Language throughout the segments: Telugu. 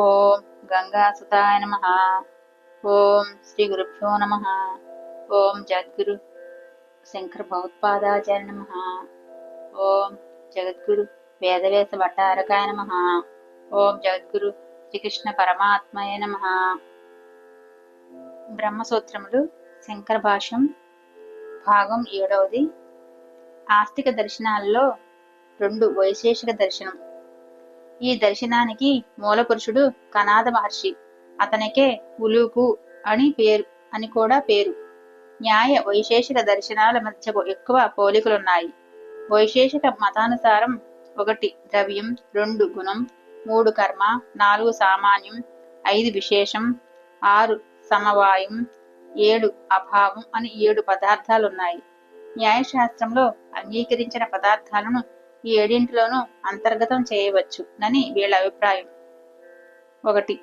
ఓం గంగాసుతాయ నమ. ఓం శ్రీ గురుభ్యో నమ. ఓం జగద్గురు శంకర భగవత్పాదాచార్య నమ. ఓం జగద్గురు వేదవేస భట్టారకాయ నమ. ఓం జగద్గురు శ్రీకృష్ణ పరమాత్మయ నమ. బ్రహ్మసూత్రములు శంకర భాష్యం భాగం ఏడవది. ఆస్తిక దర్శనాల్లో రెండు వైశేషిక దర్శనం. ఈ దర్శనానికి మూలపురుషుడు కనాద మహర్షి. అతనికే ఉలుకు అని పేరు అని కూడా పేరు. న్యాయ వైశేషిక దర్శనాల మధ్య ఎక్కువ పోలికలున్నాయి. వైశేషిక మతానుసారం ఒకటి ద్రవ్యం రెండు గుణం మూడు కర్మ నాలుగు సామాన్యం ఐదు విశేషం ఆరు సమవాయం ఏడు అభావం అని ఏడు పదార్థాలున్నాయి. న్యాయశాస్త్రంలో అంగీకరించిన పదార్థాలను ఈ ఏడింటిలోనూ అంతర్గతం చేయవచ్చు అని వీళ్ళ అభిప్రాయం. ఒకటి.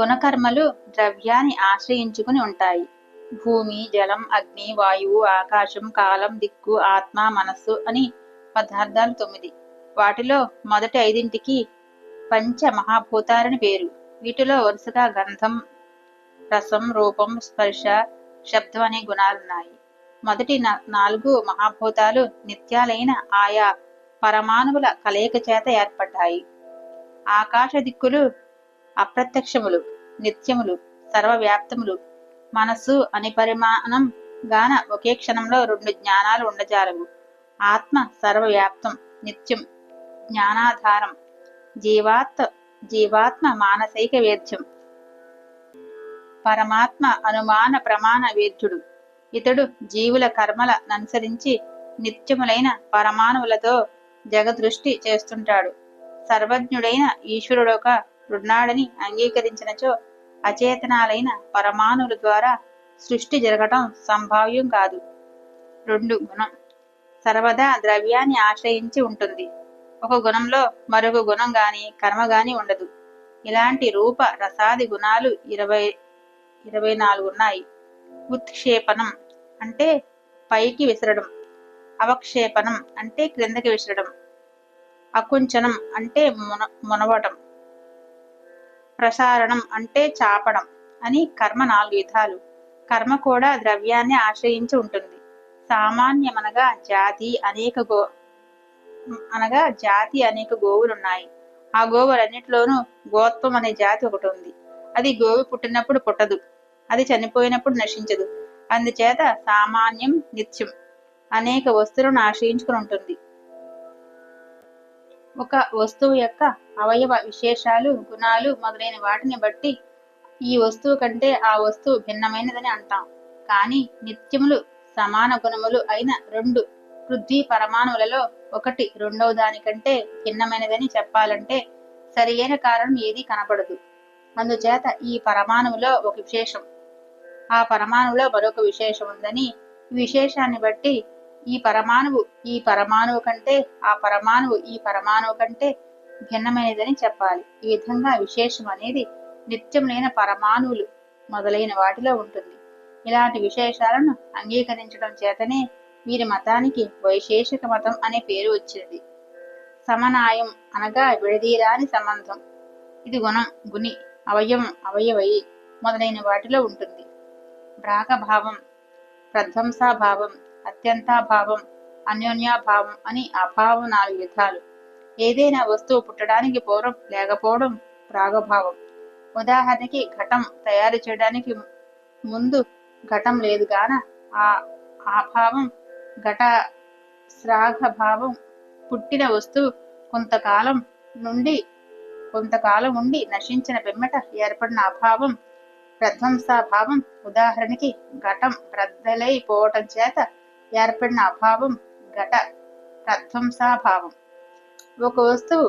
గుణకర్మలు ద్రవ్యాన్ని ఆశ్రయించుకుని ఉంటాయి. భూమి జలం అగ్ని వాయువు ఆకాశం కాలం దిక్కు ఆత్మ మనస్సు అని పదార్థాలు తొమ్మిది. వాటిలో మొదటి ఐదింటికి పంచ మహాభూతాలని పేరు. వీటిలో వరుసగా గంధం రసం రూపం స్పర్శ శబ్దం అనే గుణాలున్నాయి. మొదటి నాలుగు మహాభూతాలు నిత్యాలైన ఆయా పరమాణువుల కలయిక చేత ఏర్పడ్డాయి. ఆకాశ దిక్కులు అప్రత్యక్షములు నిత్యములు సర్వవ్యాప్తములు మనస్సు అని పరిమాణం గాన ఒకే క్షణంలో రెండు జ్ఞానాలు ఉండజాలవు ఆత్మ సర్వవ్యాప్తం నిత్యం జ్ఞానాధారం జీవాత్మ జీవాత్మ మానసైక వేద్యం. పరమాత్మ అనుమాన ప్రమాణ వేద్యుడు. ఇతడు జీవుల కర్మల ననుసరించి నిత్యములైన పరమాణువులతో జగదృష్టి చేస్తుంటాడు. సర్వజ్ఞుడైన ఈశ్వరుడొక రుణాడని అంగీకరించినచో అచేతనాలైన పరమాణువుల ద్వారా సృష్టి జరగటం సంభావ్యం కాదు. రెండు గుణం. సర్వదా ద్రవ్యాన్ని ఆశ్రయించి ఉంటుంది. ఒక గుణంలో మరొక గుణం గాని కర్మ గాని ఉండదు. ఇలాంటి రూప రసాది గుణాలు ఇరవై ఇరవై నాలుగు ఉన్నాయి. ఉత్క్షేపణం. అంటే పైకి విసరడం అవక్షేపణం అంటే క్రిందకి విసరడం అకుంచనం అంటే మున మునవటం ప్రసారణం అంటే చాపడం అని కర్మ నాలుగు విధాలు. కర్మ కూడా ద్రవ్యాన్ని ఆశ్రయించి ఉంటుంది. సామాన్యమనగా జాతి అనేక గో అనగా జాతి అనేక గోవులున్నాయి. ఆ గోవులన్నిటిలోనూ గోత్వం అనే జాతి ఒకటి ఉంది. అది గోవు పుట్టినప్పుడు పుట్టదు. అది చనిపోయినప్పుడు నశించదు. అందుచేత సామాన్యం నిత్యం అనేక వస్తువులను ఆశ్రయించుకుని ఉంటుంది. ఒక వస్తువు యొక్క అవయవ విశేషాలు గుణాలు మొదలైన వాటిని బట్టి ఈ వస్తువు కంటే ఆ వస్తువు భిన్నమైనదని అంటాం. కానీ నిత్యములు సమాన గుణములు అయిన రెండు పృథ్వీ పరమాణువులలో ఒకటి రెండవ దానికంటే భిన్నమైనదని చెప్పాలంటే సరియైన కారణం ఏదీ కనపడదు. అందుచేత ఈ పరమాణువులో ఒక విశేషం ఆ పరమాణువులో మరొక విశేషం ఉందని. ఈ విశేషాన్ని బట్టి ఈ పరమాణువు ఈ పరమాణువు కంటే ఆ పరమాణువు ఈ పరమాణువు కంటే భిన్నమైనదని చెప్పాలి. ఈ విధంగా విశేషం అనేది నిత్యం లేని పరమాణువులు మొదలైన వాటిలో ఉంటుంది. ఇలాంటి విశేషాలను అంగీకరించడం చేతనే వీరి మతానికి వైశేషిక మతం అనే పేరు వచ్చింది. సమనాయం అనగా విడదీరాని సంబంధం. ఇది గుణం గుని అవయం అవయవయి మొదలైన వాటిలో ఉంటుంది. భ్రాగభావం ప్రధ్వంసాభావం అత్యంతాభావం అన్యోన్యాభావం అని అభావం నాలుగు విధాలు ఏదైనా వస్తువు పుట్టడానికి పూర్వం లేకపోవడం ప్రాగభావం ఉదాహరణకి ఘటం తయారు చేయడానికి ముందు ఘటం లేదు గాన ఆ ఆభావం ఘట శ్రాగభావం పుట్టిన వస్తువు కొంతకాలం నుండి కొంతకాలం ఉండి నశించిన పిమ్మట ఏర్పడిన అభావం ప్రధ్వంసాభావం ఉదాహరణకి ఘటం ప్రద్దలైపోవటం చేత ఏర్పడిన అభావం ఘట ప్రధ్వంసాభావం ఒక వస్తువు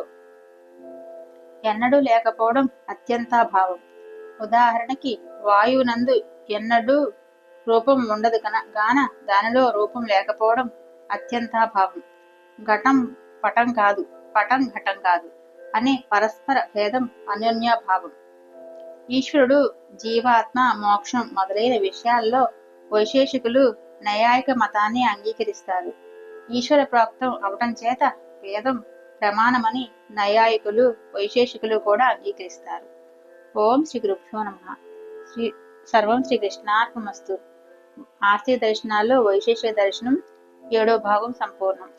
ఎన్నడూ లేకపోవడం అత్యంతాభావం ఉదాహరణకి వాయువునందు ఎన్నడూ రూపం ఉండదు కన గాన దానిలో రూపం లేకపోవడం అత్యంతాభావం ఘటం పటం కాదు పటం ఘటం కాదు అనే పరస్పర భేదం అన్యోన్యాభావం. ఈశ్వరుడు జీవాత్మ మోక్షం మొదలైన విషయాల్లో వైశేషికులు నైయాయిక మతాన్ని అంగీకరిస్తారు. ఈశ్వర ప్రాప్తం అవటం చేత వేదం ప్రమాణమని నైయాయికులు వైశేషికులు కూడా అంగీకరిస్తారు. ఓం శ్రీ గురుభ్యో నమ. శ్రీ సర్వం శ్రీ కృష్ణార్పమస్తు ఆస్తి దర్శనాల్లో వైశేషిక దర్శనం ఏడో భాగం సంపూర్ణం.